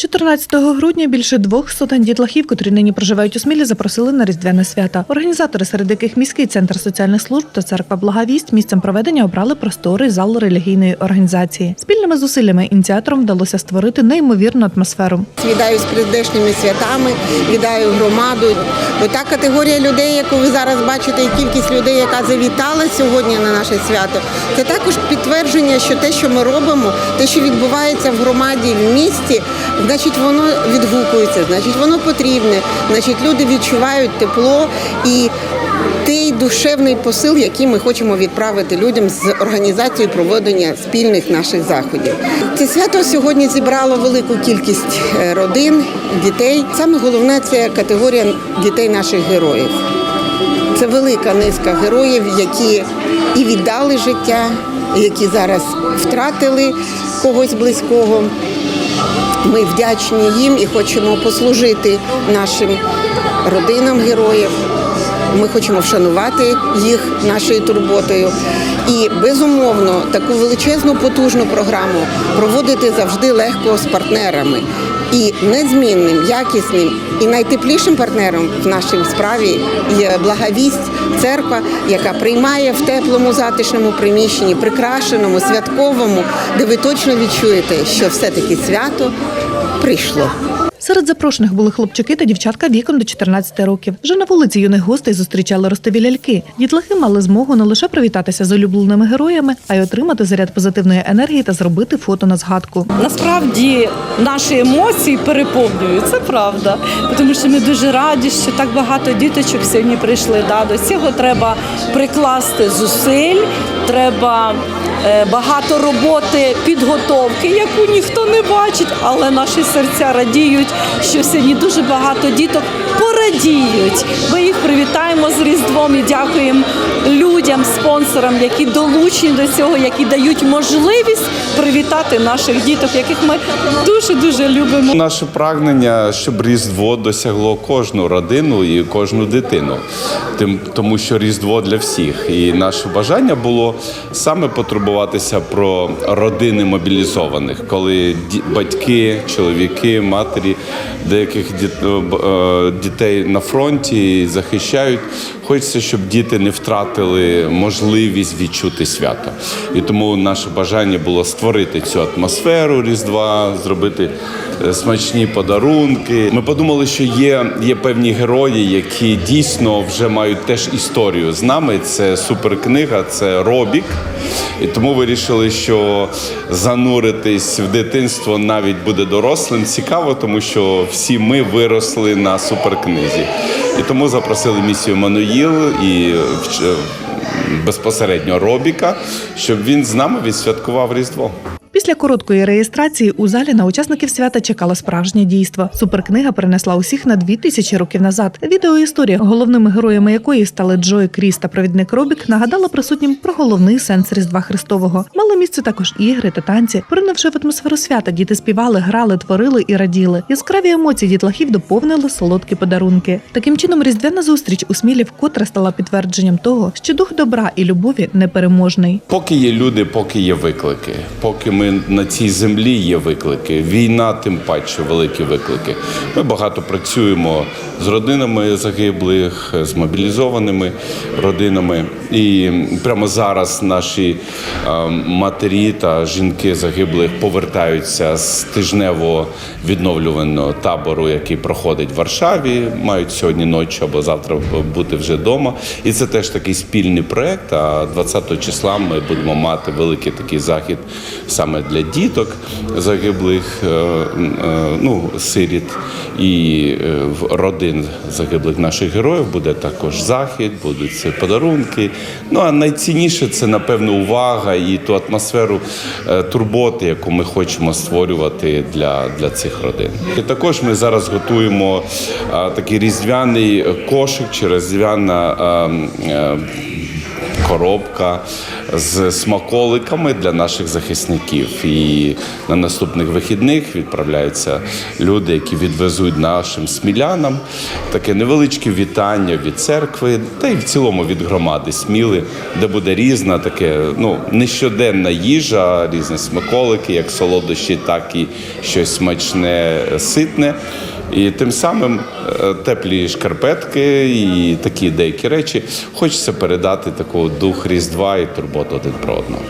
14 грудня більше двох сотень дітлахів, котрі нині проживають у Смілі, запросили на різдвяне свято. Організатори, серед яких міський центр соціальних служб та церква Благовість, місцем проведення обрали просторий зал релігійної організації. Спільними зусиллями ініціаторам вдалося створити неймовірну атмосферу. Вітаю з прийдешніми святами, вітаю громаду. Бо та категорія людей, яку ви зараз бачите, і кількість людей, яка завітала сьогодні на наше свято, це також підтвердження, що те, що ми робимо, те, що відбувається в громаді, в місті, значить, воно відгукується, значить, воно потрібне, значить, люди відчувають тепло і. Той душевний посил, який ми хочемо відправити людям з організацією проведення спільних наших заходів. Це свято сьогодні зібрало велику кількість е, родин, дітей. Саме головне це категорія дітей наших героїв. Це велика низка героїв, які і віддали життя, які зараз втратили когось близького. Ми вдячні їм і хочемо послужити нашим родинам героїв. Ми хочемо вшанувати їх нашою турботою. І безумовно таку величезну потужну програму проводити завжди легко з партнерами. І незмінним, якісним і найтеплішим партнером в нашій справі є благовість, церква, яка приймає в теплому затишному приміщенні, прикрашеному, святковому, де ви точно відчуєте, що все-таки свято прийшло. Серед запрошених були хлопчики та дівчатка віком до 14 років. Вже на вулиці юних гостей зустрічали ростові ляльки. Дітлахи мали змогу не лише привітатися з улюбленими героями, а й отримати заряд позитивної енергії та зробити фото на згадку. Насправді наші емоції переповнюють, це правда. Тому що ми дуже раді, що так багато діточок сьогодні прийшли. Да, до цього треба прикласти зусиль, треба багато роботи підготовки, яку ніхто не бачить, але наші серця радіють, що сьогодні дуже багато діток порадіють. Ми їх привітаємо з Різдвом і дякуємо людям, спонсорам, які долучені до цього, які дають можливість привітати наших діток, яких ми дуже дуже любимо. Наше прагнення, щоб Різдво досягло кожну родину і кожну дитину, тим тому, що Різдво для всіх. І наше бажання було саме потурбуватися про родини мобілізованих, коли батьки, чоловіки, матері деяких е, дітей на фронті захищають. Хочеться, щоб діти не втратили можливість відчути свято. І тому наше бажання було створити цю атмосферу Різдва, зробити е, смачні подарунки. Ми подумали, що є, є певні герої, які дійсно вже мають теж історію з нами. Це суперкнига, це Робік. І тому вирішили, що зануритись в дитинство навіть буде дорослим цікаво, тому що всі ми виросли на суперкнизі. І тому запросили місію Мануїл і вч- безпосередньо Робіка, щоб він з нами відсвяткував Різдво. Після короткої реєстрації у залі на учасників свята чекало справжнє дійство. Суперкнига перенесла усіх на дві тисячі років назад. Відеоісторія, головними героями якої стали Джой Кріс та провідник Робік, нагадала присутнім про головний сенс Різдва Христового. Мали місце також ігри та танці. Поринувши в атмосферу свята, діти співали, грали, творили і раділи. Яскраві емоції дітлахів доповнили солодкі подарунки. Таким чином, різдвяна зустріч у Смілі вкотре стала підтвердженням того, що дух добра і любові непереможний. Поки є люди, поки є виклики. Поки ми на цій землі є виклики. Війна, тим паче, великі виклики. Ми багато працюємо з родинами загиблих, з мобілізованими родинами. І прямо зараз наші матері та жінки загиблих повертаються з тижневого відновлюваного табору, який проходить в Варшаві. Мають сьогодні ночі або завтра бути вже вдома. І це теж такий спільний проект. А 20 числа ми будемо мати великий такий захід саме для діток загиблих, е, е, ну сиріт і е, родин загиблих наших героїв. Буде також захід, будуть це подарунки. Ну а найцінніше це напевно увага і ту атмосферу турботи, яку ми хочемо створювати для, для цих родин. І також ми зараз готуємо такий різдвяний кошик чи різдвяна. Коробка з смаколиками для наших захисників. І на наступних вихідних відправляються люди, які відвезуть нашим смілянам таке невеличке вітання від церкви, та й в цілому від громади Сміли, де буде різна таке, ну нещоденна їжа, різні смаколики, як солодощі, так і щось смачне, ситне. І тим самим е, теплі шкарпетки і такі деякі речі хочеться передати такого дух Різдва і турботу один про одного.